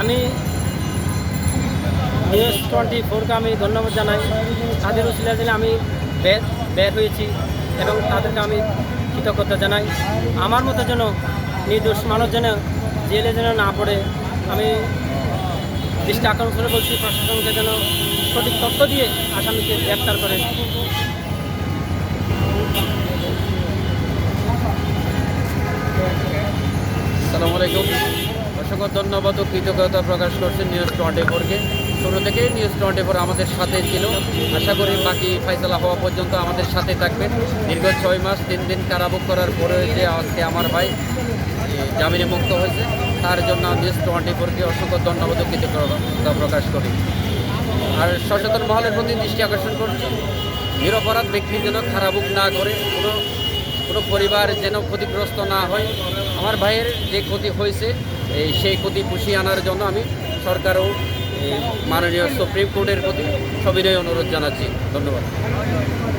আমি news twenty ফোরকে আমি ধন্যবাদ জানাই। তাদের উচিলা দিনে আমি বের বের হয়েছি এবং তাদেরকে আমি কৃতজ্ঞতা জানাই। আমার মতো যেন নির্দোষ মানুষ যেন জেলে যেন না পড়ে, আমি দৃষ্টি আকর্ষণ করে বলছি, প্রশাসনকে যেন সঠিক তথ্য দিয়ে আসামিকে গ্রেপ্তার করে। আলাইকুম। অসংখ্য ধন্যবাদ ও কৃতজ্ঞতা প্রকাশ করছেন নিউজ টোয়েন্টি ফোরকে শুরু থেকে নিউজ টোয়েন্টি ফোর আমাদের সাথে ছিল। আশা করি বাকি ফাইসলা হওয়া পর্যন্ত আমাদের সাথে থাকবেন। দীর্ঘ ছয় মাস, তিন দিন কারাভোগ করার পরে যে আজকে আমার ভাই জামিনে মুক্ত হয়েছে, তার জন্য নিউজ টোয়েন্টি ফোরকে অসংখ্য ধন্যবাদ ও কৃতজ্ঞতা প্রকাশ করি। আর সচেতন মহলের প্রতি দৃষ্টি আকর্ষণ করছি। নিরপরাধ ব্যক্তি যেন খারাপ না করে কোনো পরিবার যেন ক্ষতিগ্রস্ত না হয়। আমার ভাইয়ের যে ক্ষতি হয়েছে সেই ক্ষতি পুষিয়ে আনার জন্য আমি সরকারও মাননীয় সুপ্রিম কোর্টের প্রতি সবিনয় অনুরোধ জানাচ্ছি। ধন্যবাদ।